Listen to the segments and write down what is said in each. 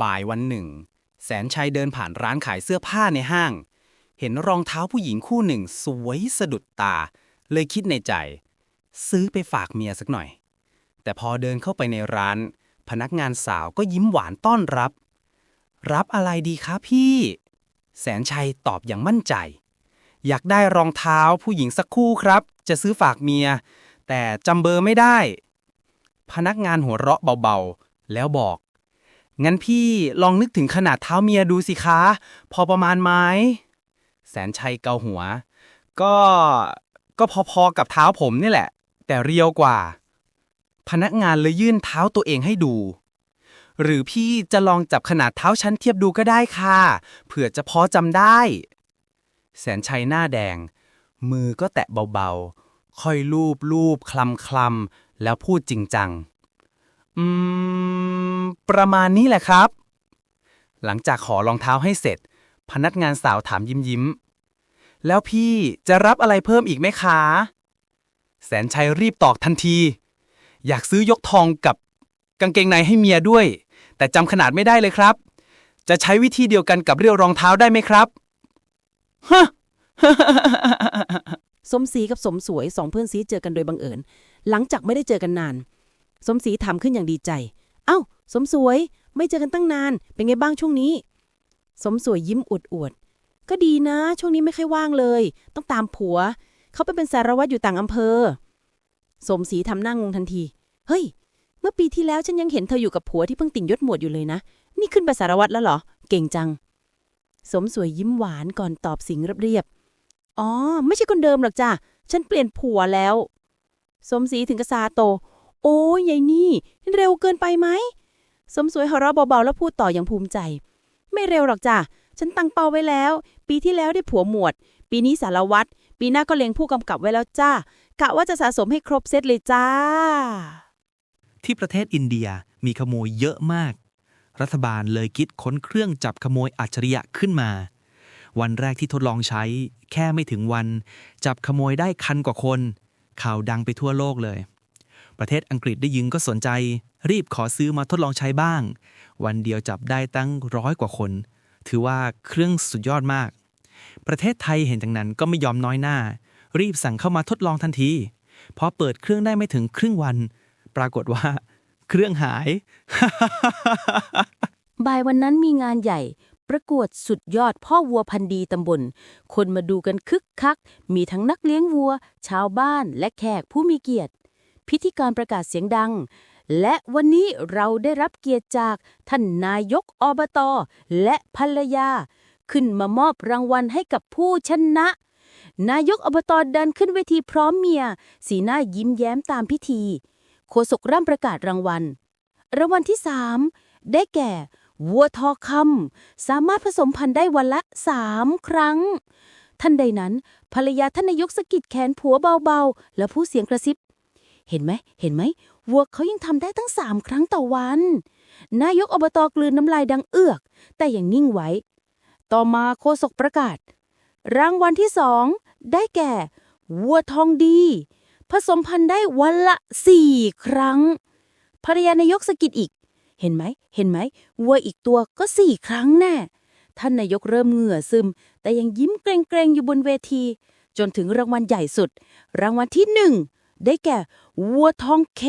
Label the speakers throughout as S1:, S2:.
S1: บ่ายวันหนึ่ง แสนชัยเดินผ่านร้านขายเสื้อผ้าในห้าง เห็นรองเท้าผู้หญิงคู่หนึ่ง สวยสะดุดตา เลยคิดในใจ ซื้อไปฝากเมียสักหน่อย แต่พอเดินเข้าไปในร้าน พนักงานสาวก็ยิ้มหวานต้อนรับ รับอะไรดีคะพี่ แสนชัยตอบอย่างมั่นใจ อยากได้รองเท้าผู้หญิงสักคู่ครับ จะซื้อฝากเมีย แต่จำเบอร์ไม่ได้ พนักงานหัวเราะเบาๆ แล้วบอก งั้นพี่ลองนึกถึงขนาดเท้าเมียดูสิคะ พอประมาณไหมแสนชัยเกาหัว ก็ก็พอๆกับเท้าผมนี่แหละ แต่เรียวกว่า พนักงานเลยยื่นเท้าตัวเองให้ดู หรือพี่จะลองจับขนาดเท้าฉันเทียบดูก็ได้ค่ะเผื่อจะพอจำได้ แสนชัยหน้าแดง มือก็แตะเบาๆ ค่อยลูบลูบคลำคลำแล้วพูดจริงจัง อืม ประมาณนี้แหละครับ หลังจากขอรองเท้าให้เสร็จ พนักงานสาวถามยิ้มยิ้ม แล้วพี่จะรับอะไรเพิ่มอีกไหมคะ แสนชัยรีบตอบทันที อยากซื้อยกทองกับกางเกงในให้เมียด้วย แต่จำขนาดไม่ได้เลยครับ จะใช้วิธีเดียวกันกับเรียวรองเท้าได้ไหมครับฮะ
S2: สมศรีกับสมสวยสองเพื่อนซีเจอกันโดยบังเอิญ หลังจากไม่ได้เจอกันนาน สมศรีถามขึ้นอย่างดีใจ เอ้า สมสวย ไม่เจอกันตั้งนาน เป็นไงบ้างช่วงนี้ สมสวยยิ้มอวดอวดๆก็ดีนะ ช่วงนี้ไม่ค่อยว่างเลย ต้องตามผัว เขาไปเป็นสารวัตรอยู่ต่างอำเภอ สมศรีทำหน้างงทันที เฮ้ย เมื่อปีที่แล้วฉันยังเห็นเธออยู่กับผัวที่เพิ่งติ่งยศหมวดอยู่เลยนะ นี่ขึ้นไปสารวัตรแล้วเหรอ เก่งจัง สมสวยยิ้มหวานก่อนตอบสิ่งเรียบๆ อ๋อ ไม่ใช่คนเดิมหรอกจ้ะ ฉันเปลี่ยนผัวแล้ว สมศรีถึงกระซาโต โอ้ยายนี่ เร็วเกินไปไหม สมสวยหัวเราะเบาๆแล้วพูดต่ออย่างภูมิใจ ไม่เร็วหรอกจ้ะ ฉันตั้งเป้าไว้แล้ว ปีที่แล้วได้ผัวหมวด ปีนี้สารวัตร ปีหน้าก็เล็งผู้กำกับไว้แล้วจ้ากะว่าจะสะสมให้ครบเซตเลยจ้า
S3: ที่ประเทศอินเดียมีขโมยเยอะมาก รัฐบาลเลยคิดค้นเครื่องจับขโมยอัจฉริยะขึ้นมา วันแรกที่ทดลองใช้ แค่ไม่ถึงวัน จับขโมยได้คันกว่าคน ข่าวดังไปทั่วโลกเลย ประเทศอังกฤษได้ยินก็สนใจ รีบขอซื้อมาทดลองใช้บ้าง วันเดียวจับได้ตั้งร้อยกว่าคน ถือว่าเครื่องสุดยอดมาก ประเทศไทยเห็นดังนั้นก็ไม่ยอมน้อยหน้า รีบสั่งเข้ามาทดลองทันที พอเปิดเครื่องได้ไม่ถึงครึ่งวัน ปรากฏว่า เครื่องหาย
S2: บ่ายวันนั้นมีงานใหญ่ประกวดสุดยอดพ่อวัวพันธุ์ดีตำบล คนมาดูกันคึกคัก มีทั้งนักเลี้ยงวัว ชาวบ้านและแขกผู้มีเกียรติ พิธีการประกาศเสียงดัง และวันนี้เราได้รับเกียรติจากท่านนายกอบตและภรรยา ขึ้นมามอบรางวัลให้กับผู้ชนะ นายกอบตเดินขึ้นเวทีพร้อมเมีย สีหน้ายิ้มแย้มตามพิธีโฆษกร่ำประกาศรางวัล รางวัลที่สามได้แก่ วัวทอคำสามารถผสมพันธุ์ได้วันละสามครั้งท่านใดนั้น ภรรยาท่านนายกสะกิดแขนผัวเบาๆ แล้วพูดเสียงกระซิบ เห็นไหม เห็นไหมวัวเขายังทำได้ตั้งสามครั้งต่อวัน นายกอบตกลืนน้ำลายดังเอือก แต่ยังนิ่งไว้ ต่อมาโฆษกประกาศ รางวัลที่สองได้แก่ วัวทองดี ผสมพันธุ์ได้วันละสี่ครั้ง ภรรยานายกสะกิดอีก เห็นไหม เห็นไหมวัวอีกตัวก็สี่ครั้งแน่ ท่านนายกเริ่มเหงื่อซึม แต่ยังยิ้มเกรงๆอยู่บนเวที จนถึงรางวัลใหญ่สุด รางวัลที่หนึ่ง ได้แก่ วัวทองเค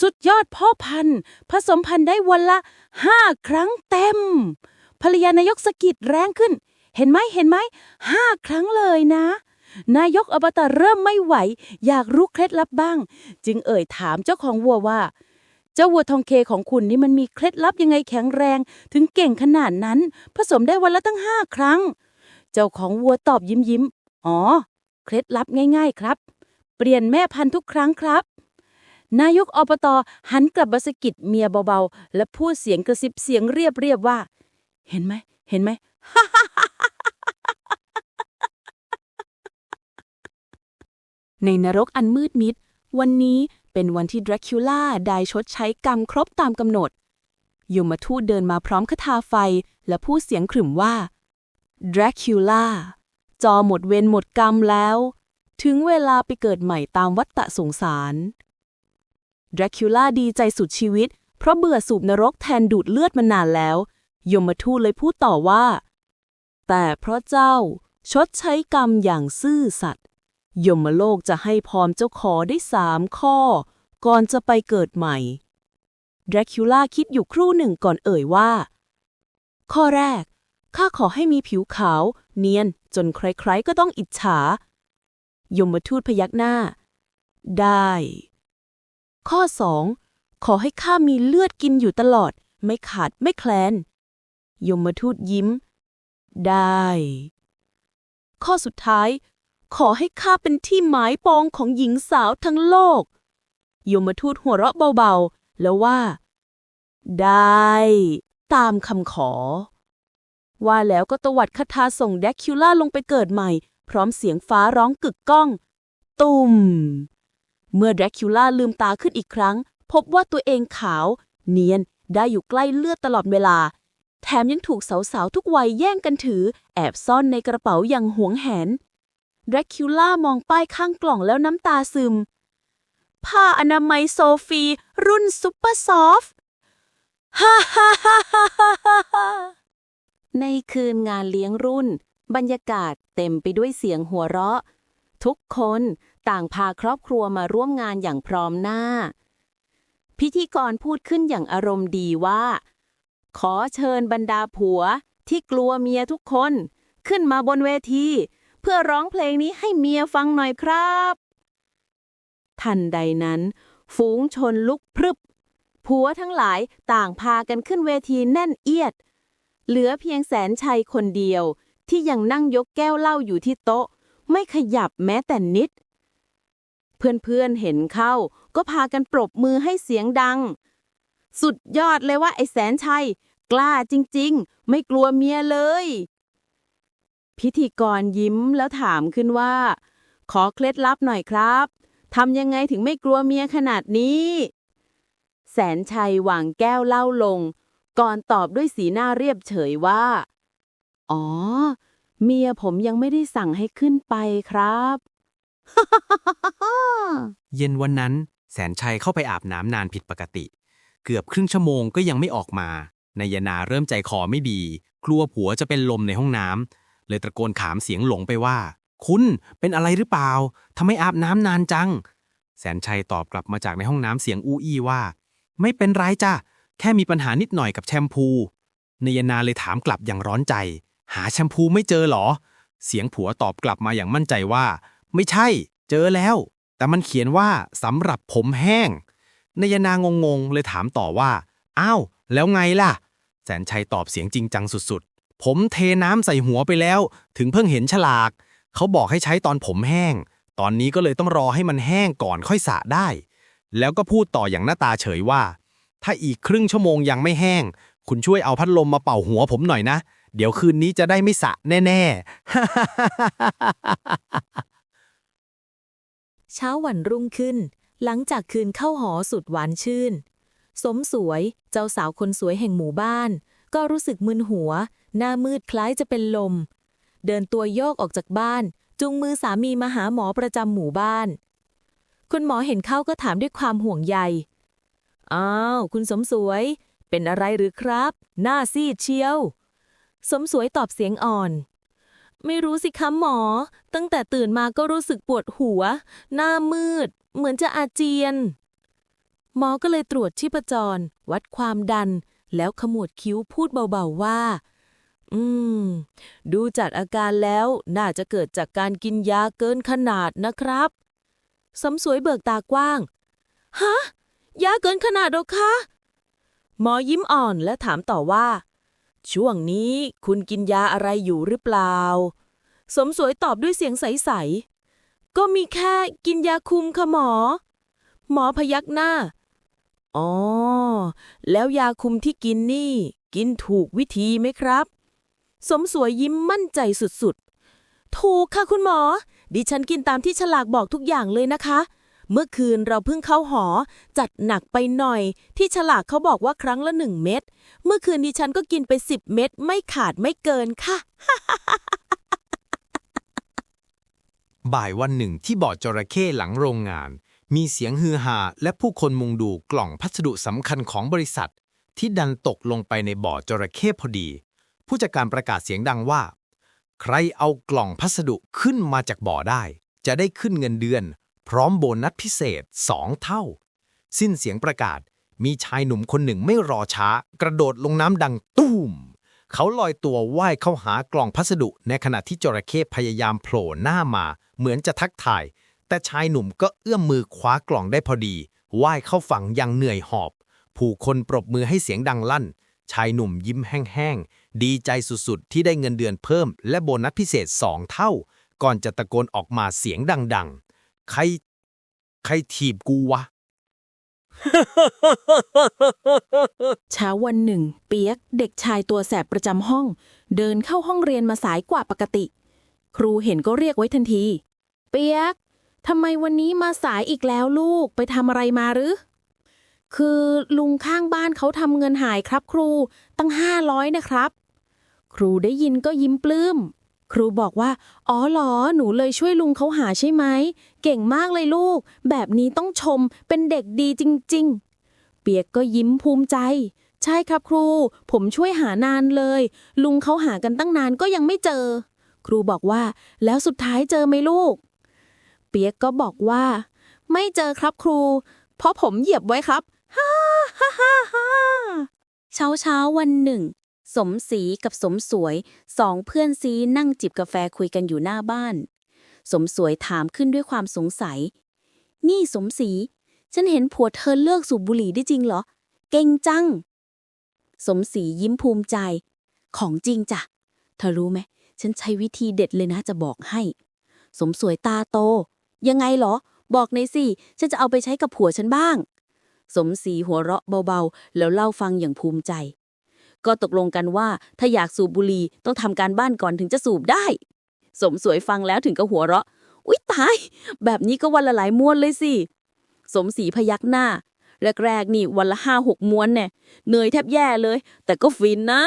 S2: สุดยอดพ่อพันธุ์ ผสมพันธุ์ได้วันละห้าครั้งเต็ม ภรรยานายกสะกิดแรงขึ้น เห็นไหมเห็นไหมห้าครั้งเลยนะ นายกอบตเริ่มไม่ไหว อยากรู้เคล็ดลับบ้าง จึงเอ่ยถามเจ้าของวัวว่า เจ้าวัวทองเคของคุณนี่มันมีเคล็ดลับยังไงแข็งแรง ถึงเก่งขนาดนั้น ผสมได้วันละตั้งห้าครั้ง เจ้าของวัวตอบยิ้มยิ้มอ๋อ เคล็ดลับง่าย ๆ ครับ เปลี่ยนแม่พันธุ์ทุกครั้งครับ นายกอบตหันกลับมาสกิดเมียเบาๆ และพูดเสียงกระซิบเสียงเรียบๆว่า เห็นไหม เห็นไหมในนรกอันมืดมิด วันนี้เป็นวันที่ดราคิวล่าได้ชดใช้กรรมครบตามกำหนด ยมทูตเดินมาพร้อมคาถาไฟและพูดเสียงขรึมว่าดราคิวล่าจอหมดเวรหมดกรรมแล้ว ถึงเวลาไปเกิดใหม่ตามวัฏฏะสงสารดราคิล่าดีใจสุดชีวิต
S4: เพราะเบื่อสูบนรกแทนดูดเลือดมานานแล้ว ยมทูตเลยพูดต่อว่า แต่เพราะเจ้าชดใช้กรรมอย่างซื่อสัตย์ยมโลกจะให้พรเจ้าขอได้สามข้อ ก่อนจะไปเกิดใหม่ดรคิล่าคิดอยู่ครู่หนึ่งก่อนเอ่ยว่า ข้อแรก ข้าขอให้มีผิวขาว เนียนจนใครๆก็ต้องอิจฉา ยมทูตพยักหน้า ได้ ข้อสองขอให้ข้ามีเลือดกินอยู่ตลอด ไม่ขาดไม่แคลน ยมทูตยิ้ม ได้ ข้อสุดท้าย ขอให้ข้าเป็นที่หมายปองของหญิงสาวทั้งโลก ยมทูตหัวเราะเบาๆ แล้วว่า ได้ ตามคำขอ ว่าแล้วก็ตวัดคาถาส่งแดกคิวล่าลงไปเกิดใหม่ พร้อมเสียงฟ้าร้องกึกก้อง ตุ่ม เมื่อแดรคิวล่าลืมตาขึ้นอีกครั้ง พบว่าตัวเองขาว เนียนได้อยู่ใกล้เลือดตลอดเวลา แถมยังถูกสาวๆ ทุกวัยแย่งกันถือ แอบซ่อนในกระเป๋าอย่างหวงแหนแดรคิวล่ามองป้ายข้างกล่องแล้วน้ำตาซึม ผ้าอนามัยโซฟี รุ่นซุปเปอร์ซอฟฮ่าฮ่าฮ่าฮ่าฮ่าในคืนงานเลี้ยงรุ่น บรรยากาศเต็มไปด้วยเสียงหัวเราะ ทุกคนต่างพาครอบครัวมาร่วมงานอย่างพร้อมหน้า พิธีกรพูดขึ้นอย่างอารมณ์ดีว่า ขอเชิญบรรดาผัวที่กลัวเมียทุกคน ขึ้นมาบนเวที เพื่อร้องเพลงนี้ให้เมียฟังหน่อยครับ ทันใดนั้น ฝูงชนลุกพรึบผัวทั้งหลายต่างพากันขึ้นเวทีแน่นเอียด เหลือเพียงแสนชัยคนเดียว ที่ยังนั่งยกแก้วเหล้าอยู่ที่โต๊ะ ไม่ขยับแม้แต่นิด เพื่อนๆเห็นเข้า ก็พากันปรบมือให้เสียงดัง สุดยอดเลยว่าไอ้แสนชัย กล้าจริงๆ ไม่กลัวเมียเลย พิธีกรยิ้มแล้วถามขึ้นว่า ขอเคล็ดลับหน่อยครับทำยังไงถึงไม่กลัวเมียขนาดนี้ แสนชัยวางแก้วเหล้าลง ก่อนตอบด้วยสีหน้าเรียบเฉยว่า อ๋อ เมียผมยังไม่ได้สั่งให้ขึ้นไปครับ
S5: เย็นวันนั้น แสนชัยเข้าไปอาบน้ำนานผิดปกติ เกือบครึ่งชั่วโมงก็ยังไม่ออกมานายนาเริ่มใจคอไม่ดี กลัวผัวจะเป็นลมในห้องน้ำเลยตะโกนขามเสียงหลงไปว่า คุณเป็นอะไรหรือเปล่าทำไมอาบน้ำนานจัง แสนชัยตอบกลับมาจากในห้องน้ำเสียงอู้อี้ว่า ไม่เป็นไรจ้ะแค่มีปัญหานิดหน่อยกับแชมพูนายนาเลยถามกลับอย่างร้อนใจ หาแชมพูไม่เจอหรอ เสียงผัวตอบกลับมาอย่างมั่นใจว่า ไม่ใช่ เจอแล้ว แต่มันเขียนว่าสำหรับผมแห้งนายนางงงๆเลยถามต่อว่าอ้าวแล้วไงล่ะ แสนชัยตอบเสียงจริงจังสุดๆ ผมเทน้ำใส่หัวไปแล้ว ถึงเพิ่งเห็นฉลาก เขาบอกให้ใช้ตอนผมแห้ง ตอนนี้ก็เลยต้องรอให้มันแห้งก่อนค่อยสระได้ แล้วก็พูดต่ออย่างหน้าตาเฉยว่า ถ้าอีกครึ่งชั่วโมงยังไม่แห้ง คุณช่วยเอาพัดลมมาเป่าหัวผมหน่อยนะ เดี๋ยวคืนนี้จะได้ไม่สะแน่ๆ
S6: เช้าวันรุ่งขึ้น หลังจากคืนเข้าหอสุดหวานชื่น สมสวยเจ้าสาวคนสวยแห่งหมู่บ้าน ก็รู้สึกมึนหัว หน้ามืดคล้ายจะเป็นลม เดินตัวโยกออกจากบ้าน จุงมือสามีมาหาหมอประจำหมู่บ้าน คุณหมอเห็นเข้าก็ถามด้วยความห่วงใยอ้าว คุณสมสวย เป็นอะไรหรือครับ หน้าซีดเชียว สมสวยตอบเสียงอ่อน ไม่รู้สิคะหมอ ตั้งแต่ตื่นมาก็รู้สึกปวดหัว หน้ามืด เหมือนจะอาเจียน หมอก็เลยตรวจชีพจร วัดความดัน แล้วขมวดคิ้วพูดเบาๆว่า อืม ดูจากอาการแล้วน่าจะเกิดจากการกินยาเกินขนาดนะครับ สมสวยเบิกตากว้าง ฮะ ยาเกินขนาดหรอคะ หมอยิ้มอ่อนและถามต่อว่า ช่วงนี้คุณกินยาอะไรอยู่หรือเปล่า สมสวยตอบด้วยเสียงใส ๆ ก็มีแค่กินยาคุมค่ะหมอ หมอพยักหน้า อ๋อ แล้วยาคุมที่กินนี่ กินถูกวิธีไหมครับ สมสวยยิ้มมั่นใจสุด ๆ ถูกค่ะคุณหมอ ดิฉันกินตามที่ฉลากบอกทุกอย่างเลยนะคะ เมื่อคืนเราเพิ่งเข้าหอ จัดหนักไปหน่อย ที่ฉลากเขาบอกว่าครั้งละหนึ่งเม็ด เมื่อคืนดิฉันก็กินไปสิบเม็ดไม่ขาดไม่เกินค่ะ
S7: บ่ายวันหนึ่งที่บ่อจระเข้หลังโรงงาน
S5: มีเสียงฮือฮาและผู้คนมุงดูกล่องพัสดุสำคัญของบริษัท ที่ดันตกลงไปในบ่อจระเข้พอดี ผู้จัดการประกาศเสียงดังว่า ใครเอากล่องพัสดุขึ้นมาจากบ่อได้ จะได้ขึ้นเงินเดือน พร้อมโบนัสพิเศษสองเท่า สิ้นเสียงประกาศ มีชายหนุ่มคนหนึ่งไม่รอช้า กระโดดลงน้ำดังตุ้ม เขาลอยตัวว่ายเข้าหากล่องพัสดุ ในขณะที่จระเข้พยายามโผล่หน้ามา เหมือนจะทักทาย แต่ชายหนุ่มก็เอื้อมมือคว้ากล่องได้พอดีว่ายเข้าฝั่งอยังเหนื่อยหอบ ผู้คนปรบมือให้เสียงดังลั่น ชายหนุ่มยิ้มแห้งๆ ดีใจสุดๆ ที่ได้เงินเดือนเพิ่ม และโบนัสพิเศษสองเท่า ก่อนจะตะโกนออกมาเสียงดังๆ ใคร ใครถีบกูวะ
S4: เช้าวันหนึ่ง เปียกเด็กชายตัวแสบประจำห้อง เดินเข้าห้องเรียนมาสายกว่าปกติ ครูเห็นก็เรียกไว้ทันที เปียกทำไมวันนี้มาสายอีกแล้วลูกไปทำอะไรมาหรือ คือลุงข้างบ้านเขาทำเงินหายครับครูตั้งห้าร้อยนะครับ ครูได้ยินก็ยิ้มปลื้ม ครูบอกว่า อ๋อเหรอ หนูเลยช่วยลุงเขาหาใช่ไหม เก่งมากเลยลูก แบบนี้ต้องชม เป็นเด็กดีจริง ๆ เปียกก็ยิ้มภูมิใจ ใช่ครับครู ผมช่วยหานานเลย ลุงเขาหากันตั้งนานก็ยังไม่เจอ ครูบอกว่า แล้วสุดท้ายเจอไหมลูก เปียกก็บอกว่า ไม่เจอครับครู เพราะผมเหยียบไว้ครับ ฮ่าฮ่าฮ่าฮา
S2: เช้าเช้าวันหนึ่ง สมศรีกับสมสวยสองเพื่อนซีนั่งจิบกาแฟคุยกันอยู่หน้าบ้าน สมสวยถามขึ้นด้วยความสงสัย นี่สมศรีฉันเห็นผัวเธอเลิกสูบบุหรี่ได้จริงเหรอ เก่งจัง สมศรียิ้มภูมิใจ ของจริงจ้ะ เธอรู้ไหม ฉันใช้วิธีเด็ดเลยนะจะบอกให้ สมสวยตาโต ยังไงเหรอ บอกในสิ ฉันจะเอาไปใช้กับผัวฉันบ้าง สมศรีหัวเราะเบาๆ แล้วเล่าฟังอย่างภูมิใจ ก็ตกลงกันว่าถ้าอยากสูบบุหรี่ต้องทำการบ้านก่อนถึงจะสูบได้ สมสวยฟังแล้วถึงกับหัวเราะ อุ๊ยตาย แบบนี้ก็วันละหลายม้วนเลยสิ สมศรีพยักหน้าแรกๆนี่วันละห้าหกม้วนแน่เหนื่อยแทบแย่เลย แต่ก็ฟินนะ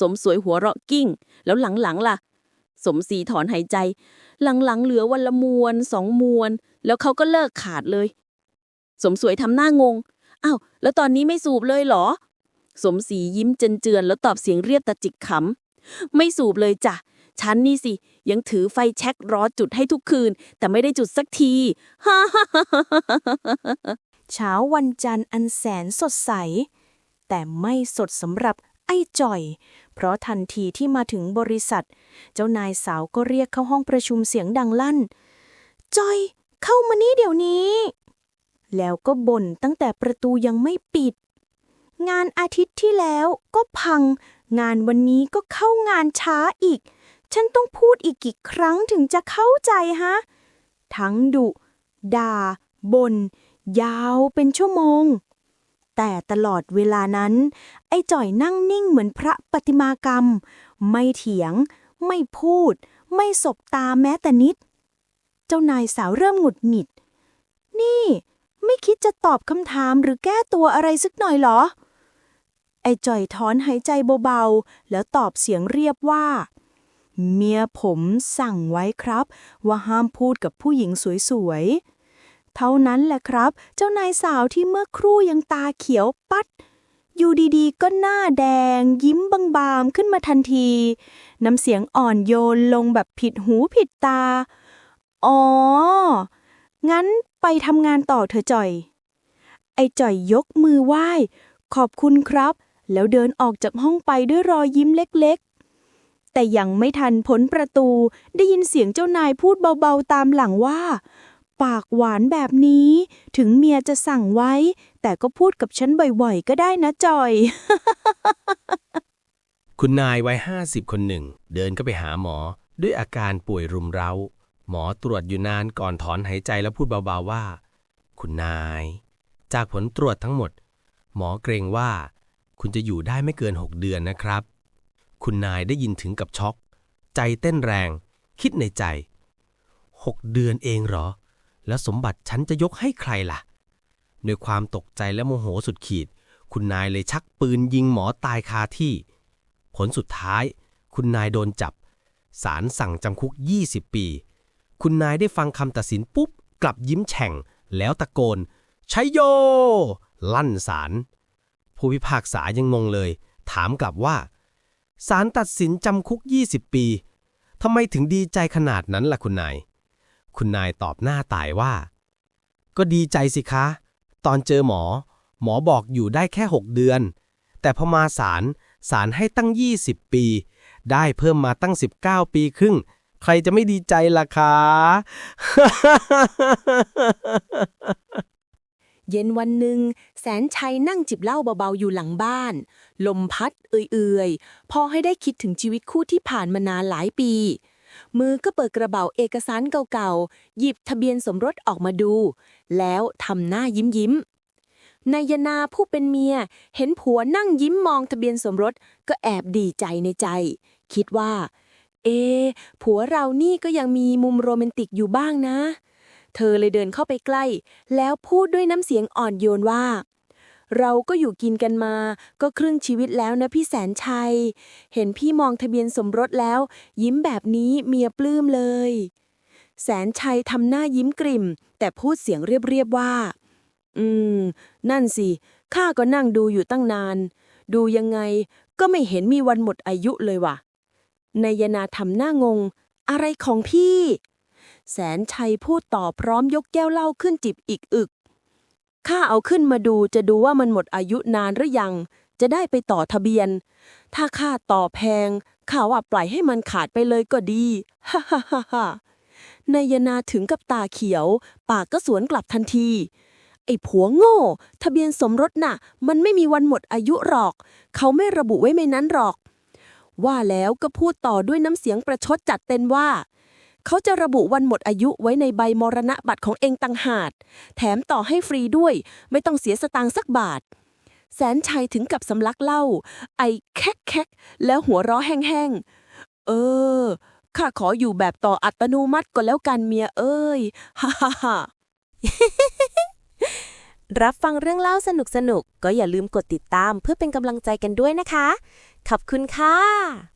S2: สมสวยหัวเราะกิ้ง แล้วหลังๆล่ะ สมศรีถอนหายใจ หลังๆเหลือวันละมวนสองมวน แล้วเขาก็เลิกขาดเลย สมสวยทำหน้างงอ้าวแล้วตอนนี้ไม่สูบเลยเหรอ สมศรียิ้มเจนๆแล้วตอบเสียงเรียบตะจิกขำ ไม่สูบเลยจ้ะ ฉันนี่สิ ยังถือไฟแช็กรอจุดให้ทุกคืน แต่ไม่ได้จุดสักทีฮ่าฮ่าฮ่าฮ่าฮ่า
S8: เช้าวันจันทร์อันแสนสดใส แต่ไม่สดสำหรับไอ้จ่อย เพราะทันทีที่มาถึงบริษัท เจ้านายสาวก็เรียกเข้าห้องประชุมเสียงดังลั่น จ่อย เข้ามานี่เดี๋ยวนี้ แล้วก็บ่นตั้งแต่ประตูยังไม่ปิด งานอาทิตย์ที่แล้วก็พัง งานวันนี้ก็เข้างานช้าอีก ฉันต้องพูดอีกกี่ครั้งถึงจะเข้าใจฮะ ทั้งดุ ด่าบ่นยาวเป็นชั่วโมง แต่ตลอดเวลานั้น ไอ้จ่อยนั่งนิ่งเหมือนพระปฏิมากรรม ไม่เถียง ไม่พูด ไม่สบตาแม้แต่นิด เจ้านายสาวเริ่มหงุดหงิด นี่ ไม่คิดจะตอบคำถามหรือแก้ตัวอะไรสักหน่อยเหรอ ไอ้จ่อยถอนหายใจเบาๆ แล้วตอบเสียงเรียบว่า เมียผมสั่งไว้ครับ ว่าห้ามพูดกับผู้หญิงสวยๆ เท่านั้นแหละครับ เจ้านายสาวที่เมื่อครู่ยังตาเขียวปัด อยู่ดีๆ ก็หน้าแดง ยิ้มบางๆ ขึ้นมาทันที น้ำเสียงอ่อนโยนลงแบบผิดหูผิดตา อ๋อ งั้นไปทำงานต่อเธอจ่อย ไอ้จ่อยยกมือไหว้ขอบคุณครับ แล้วเดินออกจากห้องไปด้วยรอยยิ้มเล็กๆ แต่ยังไม่ทันพ้นประตูได้ยินเสียงเจ้านายพูดเบาๆตามหลังว่า ปากหวานแบบนี้ ถึงเมียจะสั่งไว้ แต่ก็พูดกับฉันบ่อยๆ ก็ได้นะจอย
S9: คุณนายวัยห้าสิบคนหนึ่ง เดินก็ไปหาหมอ ด้วยอาการป่วยรุมเร้า หมอตรวจอยู่นานก่อนถอนหายใจแล้วพูดเบาๆว่า คุณนาย จากผลตรวจทั้งหมด หมอเกรงว่า คุณจะอยู่ได้ไม่เกินหกเดือนนะครับ คุณนายได้ยินถึงกับช็อก ใจเต้นแรง คิดในใจหกเดือนเองเหรอ แล้วสมบัติฉันจะยกให้ใครล่ะ ด้วยความตกใจและโมโหสุดขีด คุณนายเลยชักปืนยิงหมอตายคาที่ ผลสุดท้าย คุณนายโดนจับศาลสั่งจำคุก 20 ปี คุณนายได้ฟังคำตัดสินปุ๊บ กลับยิ้มแฉ่ง แล้วตะโกนชัยโย ลั่นศาล ผู้พิพากษายังงงเลย ถามกลับว่าศาลตัดสินจำคุก 20 ปีทำไมถึงดีใจขนาดนั้นล่ะคุณนาย คุณนายตอบหน้าตายว่า ก็ดีใจสิคะ ตอนเจอหมอ หมอบอกอยู่ได้แค่ 6 เดือน แต่พอมาศาลศาลให้ตั้ง 20 ปี ได้เพิ่มมาตั้ง 19 ปีครึ่ง ใครจะไม่ดีใจล่ะคะ
S4: เย็นวันหนึ่งแสนชัยนั่งจิบเหล้าเบาๆอยู่หลังบ้าน ลมพัดเอื่อยๆ พอให้ได้คิดถึงชีวิตคู่ที่ผ่านมานานหลายปี มือก็เปิดกระเป๋าเอกสารเก่าๆ หยิบทะเบียนสมรสออกมาดู แล้วทำหน้ายิ้มยิ้มๆนายนาผู้เป็นเมีย เห็นผัวนั่งยิ้มมองทะเบียนสมรสก็แอบดีใจในใจ คิดว่า เอ ผัวเรานี่ก็ยังมีมุมโรแมนติกอยู่บ้างนะ เธอเลยเดินเข้าไปใกล้ แล้วพูดด้วยน้ำเสียงอ่อนโยนว่า เราก็อยู่กินกันมา ก็ครึ่งชีวิตแล้วนะพี่แสนชัย เห็นพี่มองทะเบียนสมรสแล้ว ยิ้มแบบนี้เมียปลื้มเลย แสนชัยทำหน้ายิ้มกริ่ม แต่พูดเสียงเรียบๆว่า อืม นั่นสิ ข้าก็นั่งดูอยู่ตั้งนาน ดูยังไงก็ไม่เห็นมีวันหมดอายุเลยว่ะนายนาทำหน้างง อะไรของพี่ แสนชัยพูดต่อพร้อมยกแก้วเหล้าขึ้นจิบอีกอึก ข้าเอาขึ้นมาดูจะดูว่ามันหมดอายุนานหรือยัง จะได้ไปต่อทะเบียน ถ้าข้าต่อแพงข้าว่าปล่อยให้มันขาดไปเลยก็ดี ฮ่าฮ่าฮ่าฮ่านายนาถึงกับตาเขียว ปากก็สวนกลับทันที ไอ้ผัวโง่ ทะเบียนสมรสน่ะ มันไม่มีวันหมดอายุหรอก เขาไม่ระบุไว้ในนั้นหรอก ว่าแล้วก็พูดต่อด้วยน้ำเสียงประชดจัดเต็มว่า เขาจะระบุวันหมดอายุไว้ในใบมรณะบัตรของเองตังหากแถมต่อให้ฟรีด้วย ไม่ต้องเสียสตางค์สักบาท แสนชัยถึงกับสำลักเหล้าไอแคกแคกแล้วหัวเราะแห้งๆ เออ ข้าขออยู่แบบต่ออัตโนมัติก็แล้วกันเมียเอ้ย ฮ่าฮ่าฮ่า
S10: รับฟังเรื่องเล่าสนุกๆก็อย่าลืมกดติดตามเพื่อเป็นกำลังใจกันด้วยนะคะ ขอบคุณค่ะ